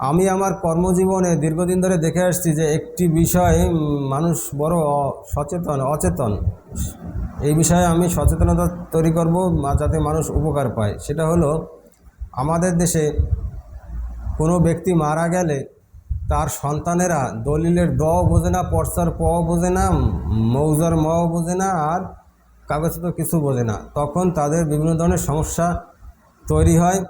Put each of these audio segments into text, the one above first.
আমি আমার কর্মজীবনে দীর্ঘদিন ধরে দেখে আসছি যে একটি বিষয় মানুষ বড় সচেতন অচেতন। এই বিষয়ে আমি সচেতনতা তৈরি করব যাতে মানুষ উপকার পায়। সেটা হলো, আমাদের দেশে কোনো ব্যক্তি মারা গেলে তার সন্তানেরা দলিলের দ বোঝে না পর্সার প বোঝে না, মৌজার ম বোঝে না, আর কাগজ তো কিছু বোঝে না। তখন তাদের বিভিন্ন ধরনের সমস্যা তৈরি হয়।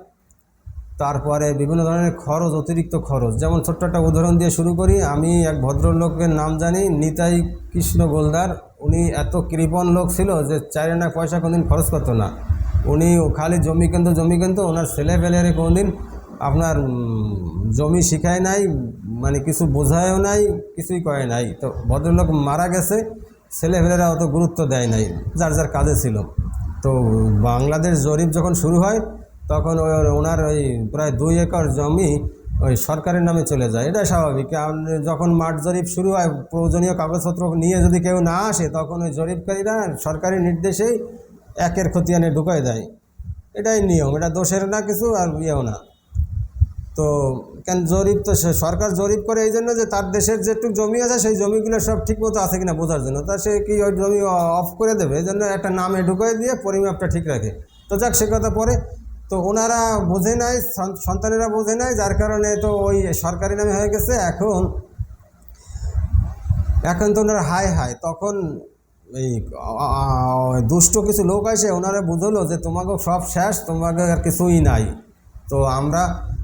তারপরে বিভিন্ন ধরনের খরচ, অতিরিক্ত খরচ। যেমন ছোট্ট একটা উদাহরণ দিয়ে শুরু করি, আমি এক ভদ্রলোকের নাম জানি, নিতাই কৃষ্ণ গোলদার। উনি এত কৃপণ লোক ছিল যে চার না পয়সা কোনোদিন খরচ করতো না। উনি খালি জমি কিনতো জমি কিনতো, ওনার ছেলে ফেলেরে কোনোদিন আপনার জমি শিখায় নাই মানে কিছু বোঝায়ও নাই, কিছুই করে নাই। তো ভদ্রলোক মারা গেছে, ছেলে ফেলেরা অত গুরুত্ব দেয় নাই, যার যার কাজে ছিল। তো বাংলাদেশ জরিপ যখন শুরু হয় তখন ওই- ওনার ওই প্রায় দুই একর জমি ওই সরকারের নামে চলে যায়। এটা স্বাভাবিক। যখন মাঠ জরিপ শুরু হয়, প্রয়োজনীয় কাগজপত্র নিয়ে যদি কেউ না আসে, তখন ওই জরিপকারীরা সরকারি নির্দেশেই একের খতিয়ানে ঢুকায় দেয়। এটাই নিয়ম। এটা দোষের না কিছু আর ইয়েও না। তো কেন জরিপ তো সরকার জরিপ করে এই জন্য যে তার দেশের যেটুকু জমি আছে, সেই জমিগুলো সব ঠিকমতো আছে কিনা বোঝার জন্য। তা সে কি ওই জমি অফ করে দেবে? এই জন্য একটা নামে ঢুকিয়ে দিয়ে পরিমাপটা ঠিক রাখে। তো যাক, সে কথা পরে তো ওনারা বোঝে নাই সন্তানেরা বোঝে নাই, যার কারণে তো ওই সরকারি নামে হয়ে গেছে। এখন এখন তো ওনারা হাই হাই তখন এই দুষ্ট কিছু লোক আসে, ওনারা বুঝলো যে তোমাকে সব শেষ, তোমাকে আর কিছুই নাই। তো আমরা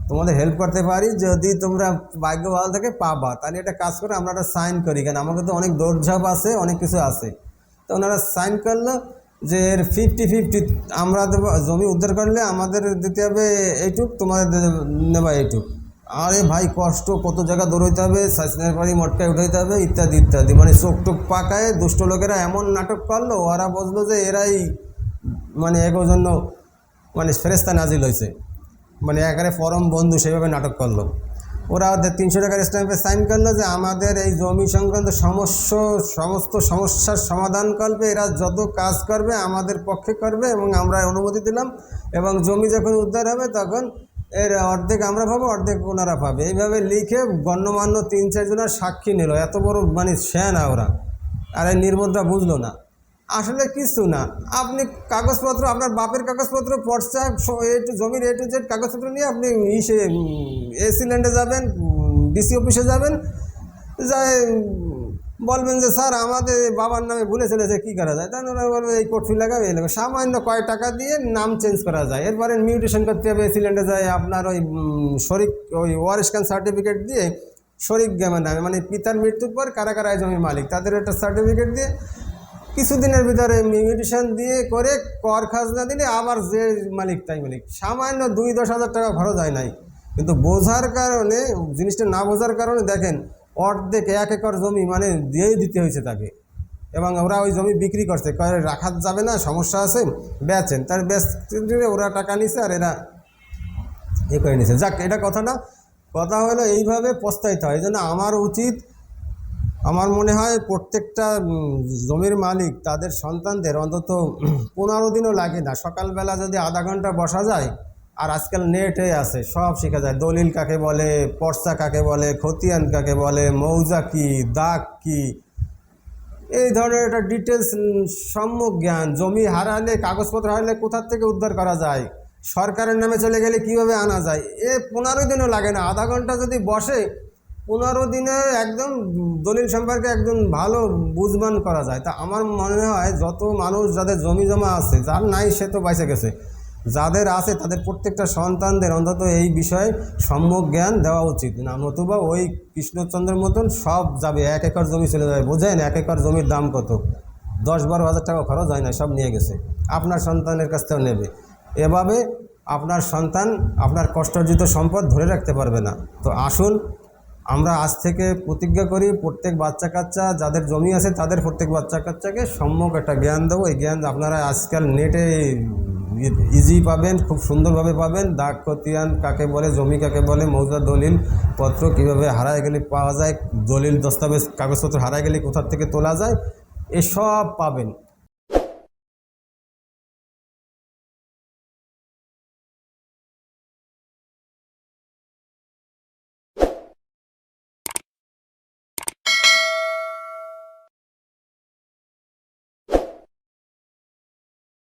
তোমাদের হেল্প করতে পারি, যদি তোমরা ভাগ্য ভালো থেকে পাবা। তাহলে একটা কাজ করে, আমরা একটা সাইন করি, কেন? আমাকে তো অনেক দৌড়ঝাঁপ আছে, অনেক কিছু আছে। তো ওনারা সাইন করল যে এর ফিফটি ফিফটি আমরা দেবো, জমি উদ্ধার করলে আমাদের দিতে হবে এইটুক, তোমাদের নেবা এইটুক। আরে ভাই, কষ্ট, কত জায়গা দৌড়াইতে হবে সাইসনের বাড়ি মটকায় উঠাইতে হবে, ইত্যাদি ইত্যাদি। মানে চোখ টোক পাকায় দুষ্ট লোকেরা এমন নাটক করল, ওরা বুঝলো যে এরাই মানে এগোর জন্য মানে ফেরেস্তা নাজিল হয়েছে মানে একারে পরম বন্ধু সেভাবে নাটক করল। ওরা তিনশো টাকার স্ট্যাম্পে সাইন করল যে আমাদের এই জমি সংক্রান্ত সমস্য, সমস্ত সমস্যার সমাধান করবে, এরা যত কাজ করবে আমাদের পক্ষে করবে এবং আমরা অনুমতি দিলাম এবং জমি যখন উদ্ধার হবে তখন এর অর্ধেক আমরা পাবো, অর্ধেক ওনারা পাবে। এইভাবে লিখে গণ্যমান্য তিন চারজনের সাক্ষী নিল। এত বড় মানে শ্যানা ওরা। আর এই নির্বোধরা বুঝলো না। আসলে কিছু না। আপনি কাগজপত্র, আপনার বাপের কাগজপত্র, পর্চা এ টু জমির এ টু জেড কাগজপত্র নিয়ে আপনি ইসে ল্যান্ডে যাবেন ডিসি অফিসে যাবেন যাই বলবেন যে, স্যার, আমাদের বাবার নামে ভুলে চলেছে, কী করা যায়? তাহলে ওরা বলবে, এই কোর্ট ফি লাগাবে এই লাগাবে। সামান্য কয় টাকা দিয়ে নাম চেঞ্জ করা যায়। এরপরে মিউটেশন করতে হবে এসি ল্যান্ডে যায়, আপনার ওই শরিক, ওই ওয়ারিস্কান সার্টিফিকেট দিয়ে শরিক গেমের নামে মানে পিতার মৃত্যুর পর কারা কারা জমির মালিক? তাদের একটা সার্টিফিকেট দিয়ে কিছুদিনের ভিতরে মিউটেশন দিয়ে করে কর খাজনা দিলে আবার যে মালিক, তাই মালিক। সামান্য দুই দশ হাজার টাকা খরচ হয় নাই। কিন্তু বোঝার কারণে, জিনিসটা না বোঝার কারণে দেখেন, অর্ধেক এক একর জমি মানে দিয়েই দিতে হয়েছে তাকে। এবং ওরা ওই জমি বিক্রি করছে। কয় রাখা যাবে না, সমস্যা আছে, বেচেন। তার বেচ ওরা টাকা নিছে আর এরা এ করে নিছে। যাক, এটা কথা না। কথা হলো এইভাবে পস্তাইতে হয়। এই আমার উচিত আমার মনে হয় প্রত্যেকটা জমির মালিক তাদের সন্তানদের অন্তত পনেরো দিনও লাগে না। সকালবেলা যদি আধা ঘণ্টা বসা যায়, আর আজকাল নেটে আছে, সব শেখা যায়। দলিল কাকে বলে, পর্চা কাকে বলে, খতিয়ান কাকে বলে, মৌজা কি, দাগ কি? এই ধরনের একটা ডিটেলস সম্যক জ্ঞান। জমি হারালে, কাগজপত্র হারালে কোথার থেকে উদ্ধার করা যায়? সরকারের নামে চলে গেলে কীভাবে আনা যায়? এ পনেরো দিনও লাগে না। আধা ঘণ্টা যদি বসে পনেরো দিনে একদম দলিল সম্পর্কে একদম ভালো বুঝবান করা যায়। তা আমার মনে হয় যত মানুষ যাদের জমি জমা আছে, যার নাই সে তো বাইসে গেছে। যাদের আছে তাদের প্রত্যেকটা সন্তানদের অন্তত এই বিষয়ে সম্যক জ্ঞান দেওয়া উচিত। না, নতুবা ওই কৃষ্ণচন্দ্রের মতন সব যাবে, এক একর জমি চলে যাবে। বোঝেন এক একর জমির দাম কত? দশ বারো হাজার টাকা খরচ হয় না, সব নিয়ে গেছে। আপনার সন্তানের কাছ থেকেও নেবে। এভাবে আপনার সন্তান আপনার কষ্টার্জিত সম্পদ ধরে রাখতে পারবে না। তো আসুন আমরা আজ থেকে প্রতিজ্ঞা করি প্রত্যেক বাচ্চা কাচ্চা, যাদের জমি আছে তাদের প্রত্যেক বাচ্চা কাচ্চাকে সম্যক একটা জ্ঞান দেবো। এই জ্ঞান আপনারা আজকাল নেটে ইজি পাবেন, খুব সুন্দরভাবে পাবেন। দাগ খতিয়ান কাকে বলে, জমি কাকে বলে, মৌজা, দলিল পত্র কীভাবে হারায় গেলে পাওয়া যায়, দলিল, দস্তাবেজ, কাগজপত্র হারায় গেলে কোথার থেকে তোলা যায়, এসব পাবেন।